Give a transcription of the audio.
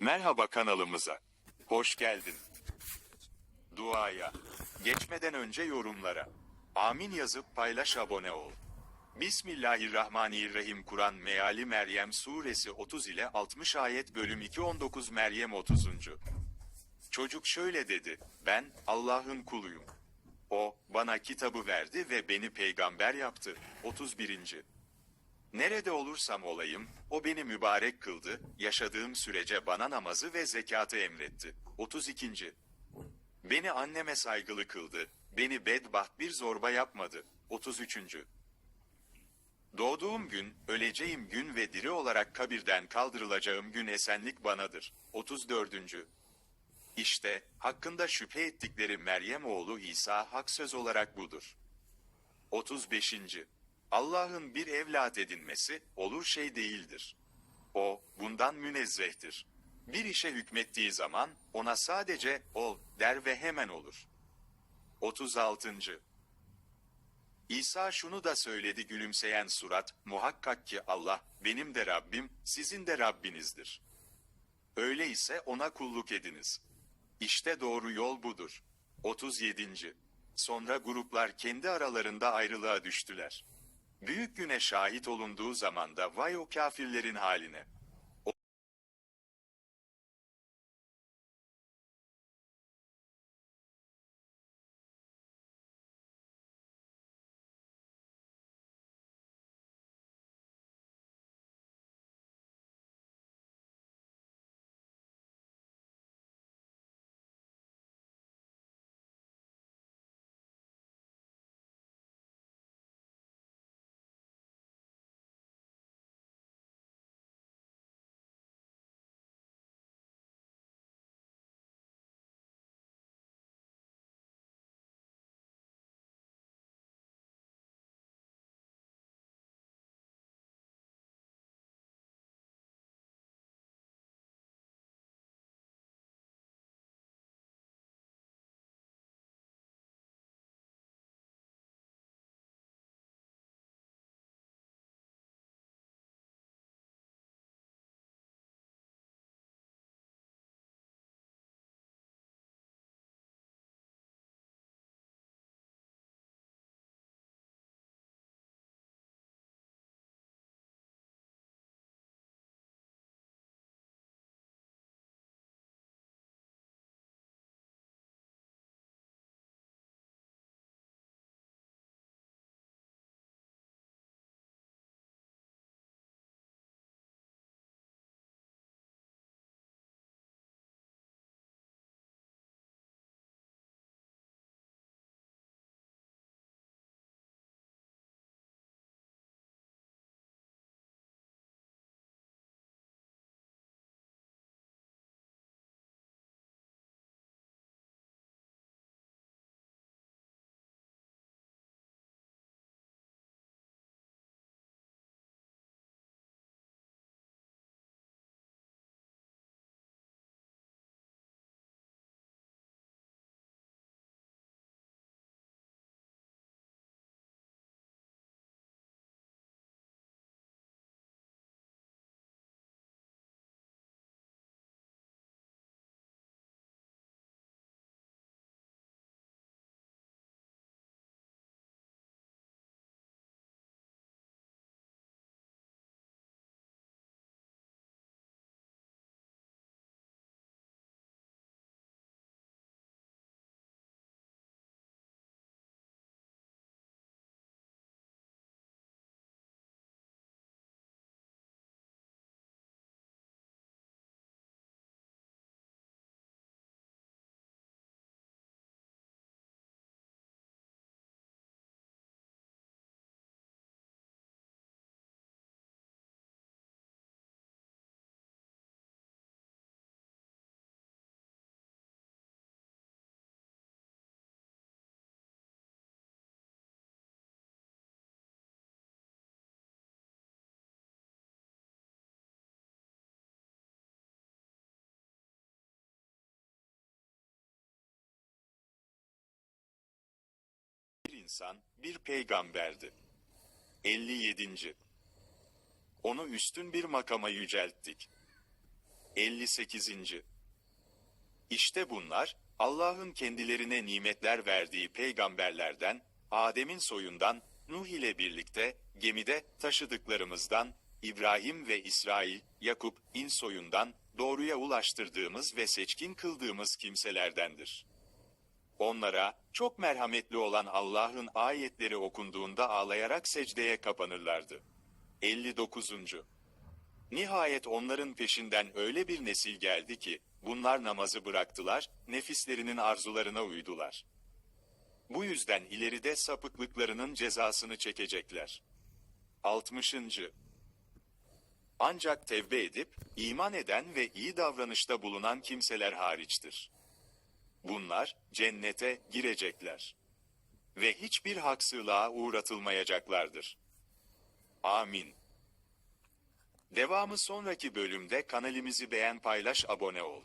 Merhaba kanalımıza. Hoş geldin. Duaya. Geçmeden önce yorumlara. Amin yazıp paylaş abone ol. Bismillahirrahmanirrahim Kur'an Meali Meryem Suresi 30 ile 60 ayet bölüm 2 19 Meryem 30. Çocuk şöyle dedi, ben Allah'ın kuluyum. O, bana kitabı verdi ve beni peygamber yaptı. 31. Nerede olursam olayım, o beni mübarek kıldı, yaşadığım sürece bana namazı ve zekatı emretti. 32. Beni anneme saygılı kıldı, beni bedbaht bir zorba yapmadı. 33. Doğduğum gün, öleceğim gün ve diri olarak kabirden kaldırılacağım gün esenlik banadır. 34. İşte, hakkında şüphe ettikleri Meryem oğlu İsa hak söz olarak budur. 35. Allah'ın bir evlat edinmesi olur şey değildir. O bundan münezzehtir. Bir işe hükmettiği zaman ona sadece ol der ve hemen olur. 36. İsa şunu da söyledi gülümseyen surat, muhakkak ki Allah benim de Rabbim, sizin de Rabbinizdir. Öyleyse ona kulluk ediniz. İşte doğru yol budur. 37. Sonra gruplar kendi aralarında ayrılığa düştüler. Büyük güne şahit olunduğu zaman da vay o kafirlerin haline. İnsan bir peygamberdi. 57. Onu üstün bir makama yücelttik. 58. İşte bunlar, Allah'ın kendilerine nimetler verdiği peygamberlerden, Adem'in soyundan, Nuh ile birlikte, gemide taşıdıklarımızdan, İbrahim ve İsrail, Yakup, in soyundan, doğruya ulaştırdığımız ve seçkin kıldığımız kimselerdendir. Onlara, çok merhametli olan Allah'ın ayetleri okunduğunda ağlayarak secdeye kapanırlardı. 59. Nihayet onların peşinden öyle bir nesil geldi ki, bunlar namazı bıraktılar, nefislerinin arzularına uydular. Bu yüzden ileride sapıklıklarının cezasını çekecekler. 60. Ancak tevbe edip, iman eden ve iyi davranışta bulunan kimseler hariçtir. Bunlar, cennete girecekler. Ve hiçbir haksızlığa uğratılmayacaklardır. Amin. Devamı sonraki bölümde kanalimizi beğen paylaş abone ol.